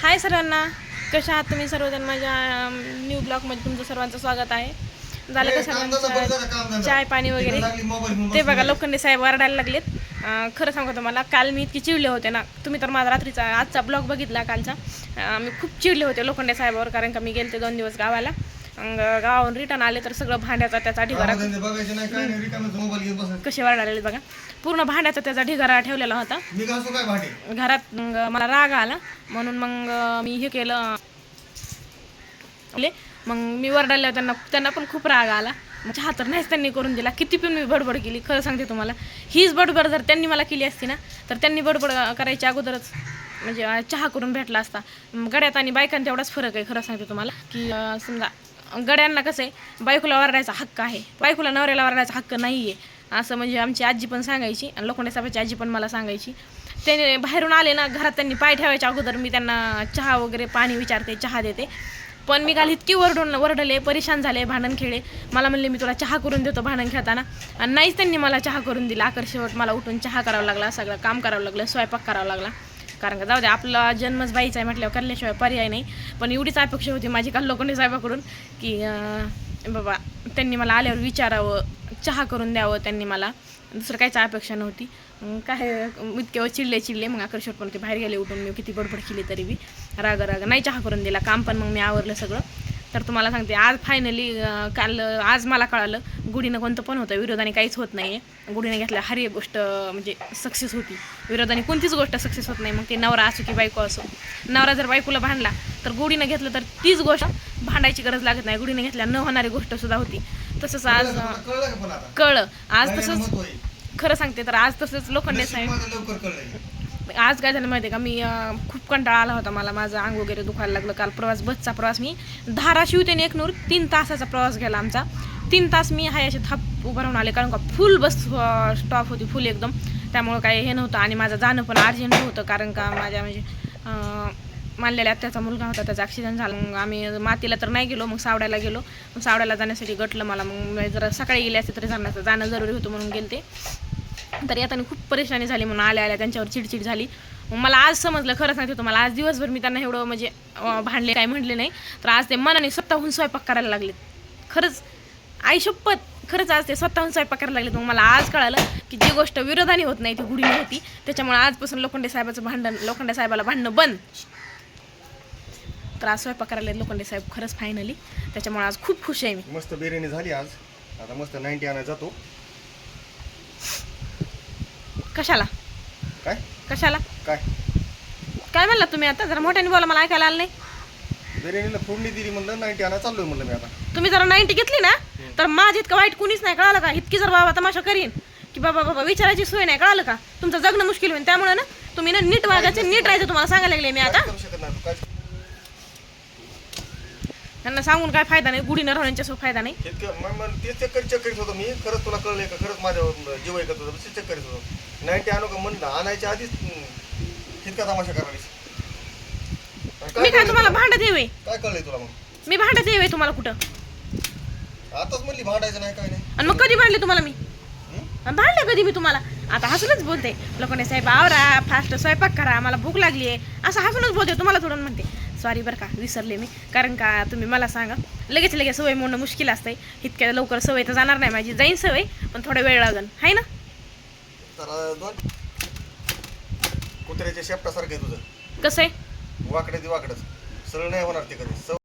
हाय सर्वांना कशा आहात तुम्ही सर्वजण? माझ्या न्यू ब्लॉगमध्ये तुमचं सर्वांचं स्वागत आहे. झालं का सर्वांचं चाय पाणी वगैरे? ते बघा लोखंडे साहेब वरडायला लागलेत. खरं सांगू तुम्हाला काल मी इतकी चिडले होते ना. तुम्ही तर माझा रात्रीचा आजचा ब्लॉग बघितला कालचा. मी खूप चिडले होते लोखंडे साहेबावर कारण का मी गेलते दोन दिवस गावाला. गावावरून रिटर्न आले तर सगळं भांड्याचा त्याचा ढिगारा कसे वरडाले बघा. पूर्ण भांड्याचा त्याचा ढिगारा ठेवलेला होता. घरात मला राग आला. म्हणून मग मी हे केलं. मग मी वरडायला त्यांना त्यांना पण खूप राग आला. चहा तर नाहीच त्यांनी करून दिला. किती पण मी बडबड केली खरं सांगते तुम्हाला. हीच बडबड जर त्यांनी मला केली असती ना तर त्यांनी बडबड करायच्या अगोदरच म्हणजे चहा करून भेटला असता. गड्यात आणि बायकांत तेवढाच फरक आहे खरं सांगते तुम्हाला. की समजा गड्यांना कसं आहे बायकोला वरडायचा हक्क आहे. बायकोला नवऱ्याला वरडायचा हक्क नाही आहे असं म्हणजे आमची आजी पण सांगायची आणि लोखंडे साहेबाची आजी पण मला सांगायची. त्यांनी बाहेरून आले ना घरात त्यांनी पाय ठेवायच्या अगोदर मी त्यांना चहा वगैरे पाणी विचारते चहा देते. पण मी काल इतकी वरडून वरडले परेशान झाले भांडण खेळे मला म्हणले मी तुला चहा करून देतो भांडण खेळताना. आणि नाहीच त्यांनी मला चहा करून दिला. शेवट मला उठून चहा करावा लागला सगळं काम करावं लागलं स्वयंपाक करावा लागला. कारण का जाऊ दे आपला जन्मच बाईचा आहे म्हटल्यावर करल्याशिवाय पर्याय नाही. पण एवढीच अपेक्षा होती माझी काल लोखंडे साहेबाकडून की बाबा त्यांनी मला आल्यावर विचारावं चहा करून द्यावं त्यांनी मला. दुसरं काहीच अपेक्षा नव्हती. काय इतके चिडले चिडले. मग आकर्षक पण ते बाहेर गेले उठून. मी किती बडबड केली तरी बी. राग राग. नाही चहा करून दिला. काम पण मग मी आवरलं सगळं. तर तुम्हाला सांगते आज फायनली काल आज मला कळालं गुढीनं कोणतं पण होतं विरोधाने काहीच होत नाही आहे गुढीने घेतल्या हर एक गोष्ट म्हणजे सक्सेस होती. विरोधाने कोणतीच गोष्ट सक्सेस होत नाही. मग ते नवरा असो की बायको असो. नवरा जर बायकोला भांडला तर गुढीनं घेतलं तर तीच गोष्ट भांडायची गरज लागत नाही. गुढीने घेतल्या न होणारी गोष्ट सुद्धा होती. तसंच आज कळलं आज तसंच? खरं सांगते तर आज तसंच लोखंडे नशीब आज काय झालं माहिती आहे का? मी खूप कंटाळा आला होता मला. माझं अंग वगैरे दुखायला लागलं. काल प्रवास बसचा प्रवास मी धाराशिव ते एकनूर तीन तासाचा प्रवास गेला आमचा. तीन तास मी हाय असे थाप उभं राहून आले. कारण का फुल बस स्टॉप होती फुल एकदम. त्यामुळं काही हे नव्हतं आणि माझं जाणं पण अर्जंट होतं कारण का माझ्या म्हणजे मानलेल्या त्याचा मुलगा होता. त्याचा ॲक्सिडेंट झाला. मग आम्ही मातीला तर नाही गेलो मग सावड्याला गेलो. मग सावड्याला जाण्यासाठी गटलं मला. मग जर जरा सकाळी गेले असते तरी जाण्याचं जाणं जरुरी होतं म्हणून गेले ते तर येताना खूप परेशानी झाली म्हणून आल्या आल्या त्यांच्यावर चिडचिड झाली. मग मला आज समजलं खरं सांगते तुम्हाला आज दिवसभर मी त्यांना एवढं म्हणजे भांडले काय म्हटले नाही. तर आज ते मनाने स्वतःहून स्वयंपाक करायला लागले खरंच आई शपथ. खरंच आज ते स्वतःहून स्वयंपाक करायला लागले मग मला आज कळालं की जी गोष्ट विरोधाने होत नाही ती गुढीने होती. त्याच्यामुळे आजपासून लोखंडे साहेबाचं भांडण लोखंडे साहेबाला भांडणं बंद. तर आज स्वयंपाक करायला लोखंडे साहेब खरंच फायनली त्याच्यामुळे आज खूप खुश आहे मी. मस्त बिर्याणी झाली आज. आता मस्त नाईन्टी आणायला जातो. कशाला? काय? कशाला? काय? काय म्हणला तुम्ही आता? जरा मोठ्याने बोला मला ऐकायला आलं नाही. बिर्याणीला फोडणी दिली म्हणलं नाईन्टी आणायला चाललोय म्हणलं मी आता. तुम्ही जरा नाईन्टी घेतली ना तर माझं इतकं वाईट कुणीच नाही कळालं का? इतकी जर बाबा तमाशा करीन की बाबा बाबा विचारायची सोय नाही कळालं का? तुमचं जगणं मुश्किल होईल त्यामुळे ना तुम्ही ना नीट वागायचं नीट राहायचं तुम्हाला सांगायला लागले मी आता. करू शकत नाही तू? काय त्यांना सांगून काय फायदा नाही गुढीनं राहण्याच्या फायदा नाही. इतकं मग मग तेच चेक करीत चेक करीत होतो मी. खरंच तुला कळलंय का? खरंच माझ्यावर जीव आहे का तुझं तेच चेक करीत होतो. नाईन्टी आणू का म्हणलं? आणायच्या आधीच इतका तमाशा करायला मी काय तुम्हाला भांडत येवे काय कळलंय तुला मग? मी भांडत येवे तुम्हाला कुठं? आताच म्हणली भांडायचं नाही काय नाही. आणि मग कधी भांडले तुम्हाला मी? भांडले कधी मी तुम्हाला? आता हसूनच बोलते. लोकांनी साहेब आवरा फास्ट स्वयंपाक करा मला भूक लागली आहे असं हसूनच बोलते तुम्हाला थोडं म्हणते. सॉरी बरं का विसरले मी. कारण का तुम्ही मला सांगा. लगेच लगेच सवय मोडणं मुश्किल असते इतक्या लवकर सवय तर जाणार नाही माझी. जाईन सवय पण थोडा वेळ लागन. आहे ना? कुत्र्याच्या शेपटासारखं आहे तुझं. कसं आहे? वाकडे ते वाकडच सरळ नाही होणार ते कधी.